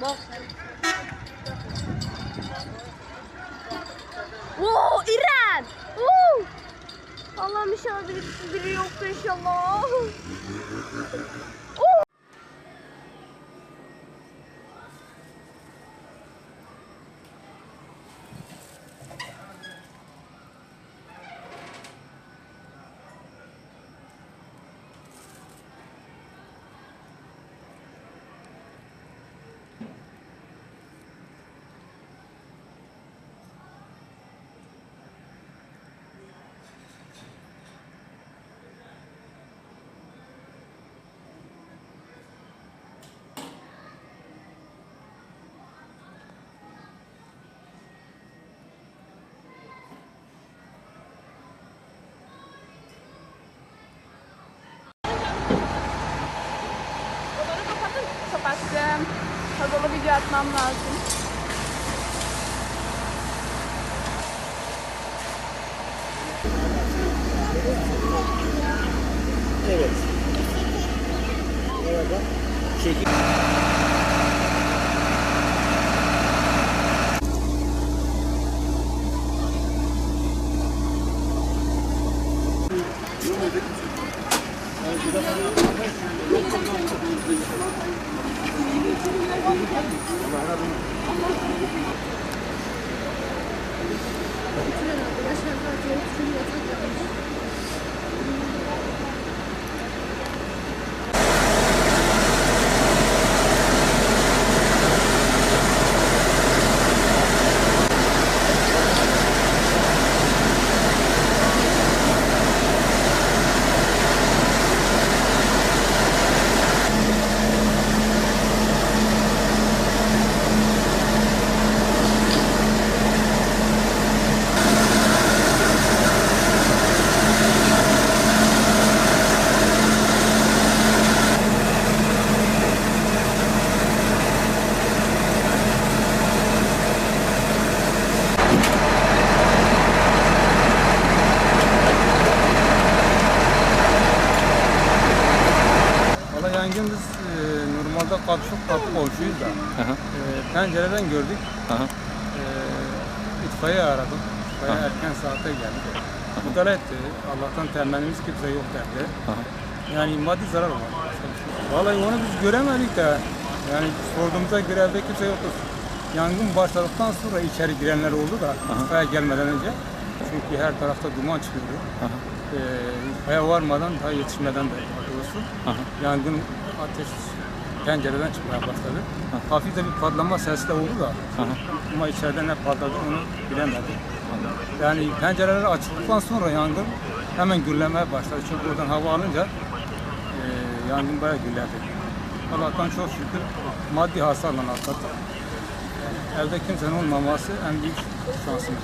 Bak. Oo İrem. Oo. Allah'ım inşallah biri, biri yoktur inşallah. Hazırlı video atmam lazım. Evet. Merhaba. Çekim. Valla yangın biz e, normalde kapşuk kapı komşuyuz da e, pencereden gördük. E, itfaiye aradık. İtfaiye erken saatte geldi. Müdahale etti. Allah'tan temennimiz kimse yok derdi. Yani maddi zarar var. Vallahi onu biz göremedik de yani sorduğumuzda göre evde kimse yoktu. Yangın başladıktan sonra içeri girenler oldu da itfaiye gelmeden önce. Çünkü her tarafta duman çıkıyordu. Ee, itfaiye varmadan daha yetişmeden de doğrusu yangın ateş pencereden çıkmaya başladı. Hafif de bir patlama sesi de oldu da ama içeride ne patladı onu bilemedik. Yani pencereler açıldıktan sonra yangın hemen gürlemeye başladı. Çünkü oradan hava alınca e, yangın bayağı gürlerdi. Allah'tan çok şükür maddi hasarla atlattık. Yani evde kimsenin olmaması en büyük şansımız.